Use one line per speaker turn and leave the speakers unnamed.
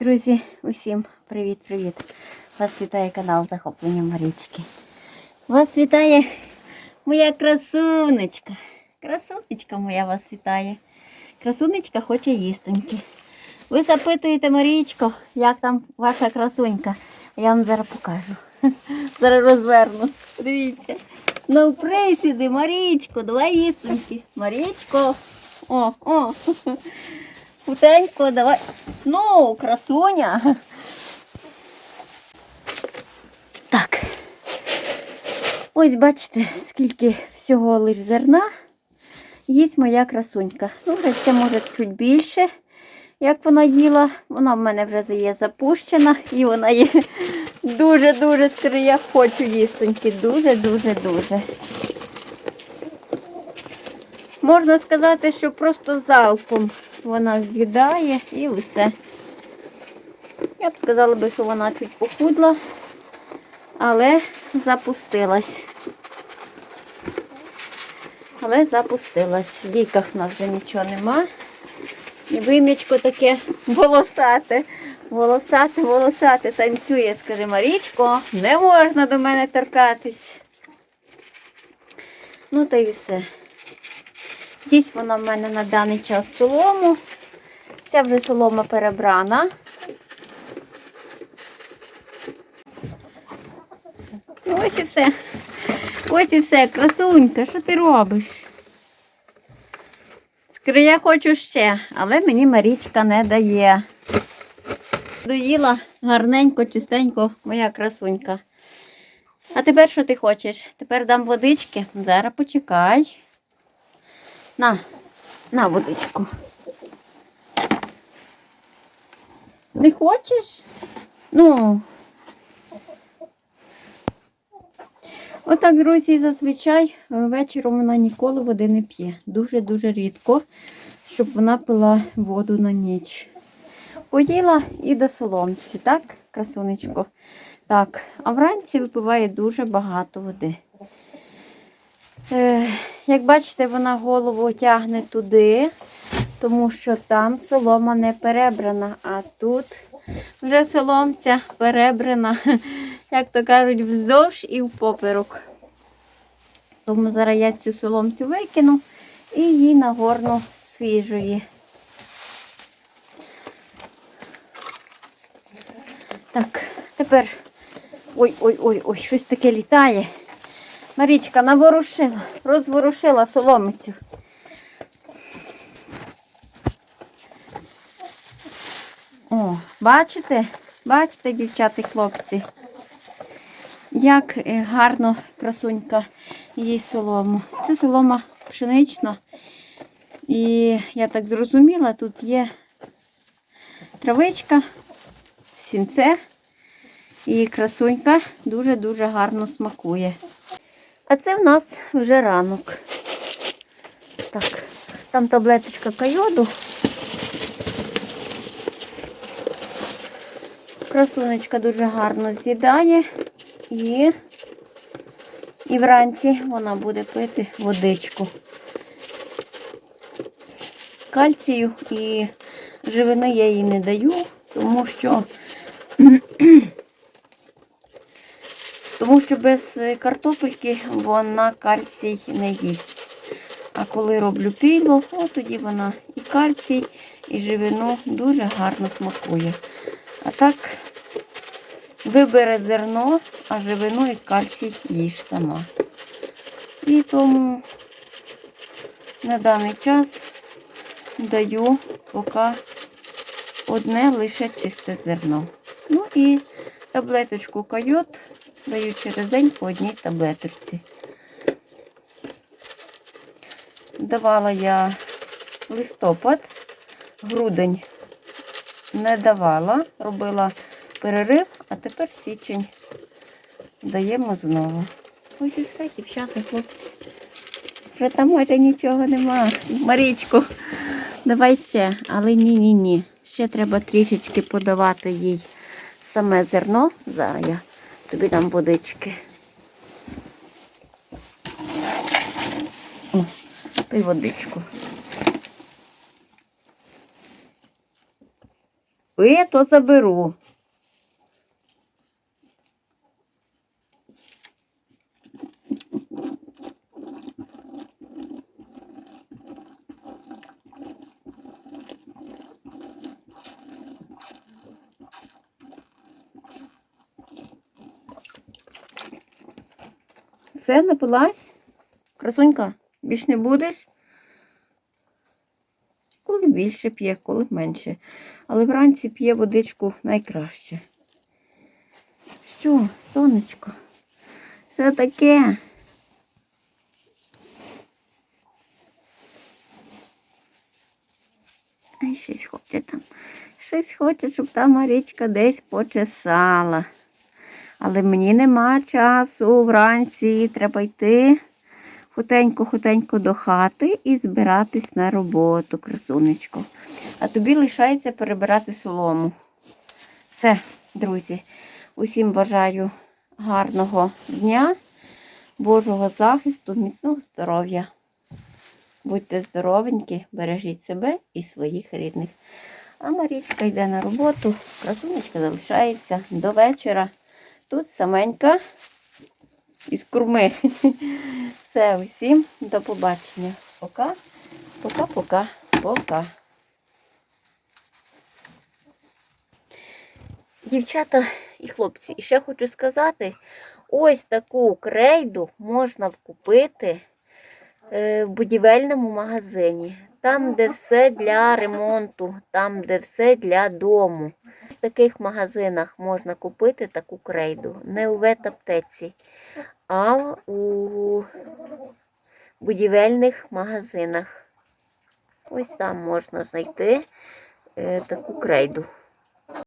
Друзі, усім привіт-привіт! Вас вітає канал Захоплення Марічки. Вас вітає моя красунечка. Красунечка моя вас вітає. Красунечка хоче їстоньки. Ви запитуєте, Марічко, як там ваша красунька? Я вам зараз покажу. Зараз розверну. Дивіться. Ну, присіди, Марічко, давай їстоньки. Марічко. О, о. Путенько, давай. Ну, красуня. Так. Ось бачите, скільки всього лиш зерна. Їсть моя красунька. Ну, це може чуть більше, як вона їла. Вона в мене вже є запущена і вона є дуже-дуже скоро. Я хочу їстоньки. Дуже-дуже дуже. Можна сказати, що просто залпом вона з'їдає і все. Я б сказала що вона чуть похудла, але запустилась. Але запустилась. В дійках в нас вже нічого нема. І вим'ячко таке волосате, волосате, волосате танцює, скаже Марічко, не можна до мене торкатись. Ну та й все. Десь вона в мене на даний час солому. Ця вже солома перебрана. Ось і все. Ось і все, красунька, що ти робиш? Скажи, я хочу ще, але мені Марічка не дає. Доїла гарненько, чистенько, моя красунька. А тепер що ти хочеш? Тепер дам водички. Зараз почекай. На, на водичку. Не хочеш? Ну. Отак, друзі, зазвичай вечором вона ніколи води не п'є. Дуже-дуже рідко, щоб вона пила воду на ніч. Поїла і до соломці, так, красунечко? Так, а вранці випиває дуже багато води. Е, як бачите, вона голову тягне туди, тому що там солома не перебрана, а тут вже соломця перебрана, як то кажуть, вздовж і в поперек. Тому зараз я цю соломцю викину і їй нагорну свіжої. Так, тепер ой-ой-ой, щось таке літає. Марічка наворушила, розворушила соломицю. О, бачите? Бачите, дівчата і хлопці, як е, гарно красунька їй солому. Це солома пшенична. І я так зрозуміла, тут є травичка, сінце, і красунька дуже-дуже гарно смакує. А це в нас вже ранок. Так, там таблеточка кайоду. Красунечка дуже гарно з'їдає і, і вранці вона буде пити водичку. Кальцію і живини я їй не даю, тому що тому що без картопельки вона кальцій не їсть. А коли роблю піло, от тоді вона і кальцій, і живину дуже гарно смакує. А так вибере зерно, а живину і кальцій їж сама. І тому на даний час даю поки одне лише чисте зерно. Ну і таблеточку койот даю через день по одній таблеточці. Давала я листопад, грудень не давала, робила перерив, а тепер січень даємо знову. Ось і все, дівчата, хлопці. Вже там майже нічого нема. Марічку, давай ще, але ні-ні-ні. Ще треба трішечки подавати їй саме зерно. Зараз я тобі дам водички. О, пий водичку. купи, то заберу. Все, напилась? Красунька, більш не будеш? Коли більше п'є, коли менше. Але вранці п'є водичку найкраще. Що, сонечко? Все таке. Ай, щось хоче там. Щось хоче, щоб та Марічка десь почесала. Але мені нема часу вранці. Треба йти хутенько-хутенько до хати і збиратись на роботу, красунечко. А тобі лишається перебирати солому. Все, друзі, усім бажаю гарного дня, Божого захисту, міцного здоров'я. Будьте здоровенькі, бережіть себе і своїх рідних. А Марічка йде на роботу, красунечка залишається до вечора. Тут саменька із курми. Все, усім до побачення. Пока, пока, пока, пока. Дівчата і хлопці, і ще хочу сказати, ось таку крейду можна купити е, в будівельному магазині. Там, де все для ремонту, там, де все для дому. В таких магазинах можна купити таку крейду. Не у ветаптеці, а у будівельних магазинах. Ось там можна знайти е, таку крейду.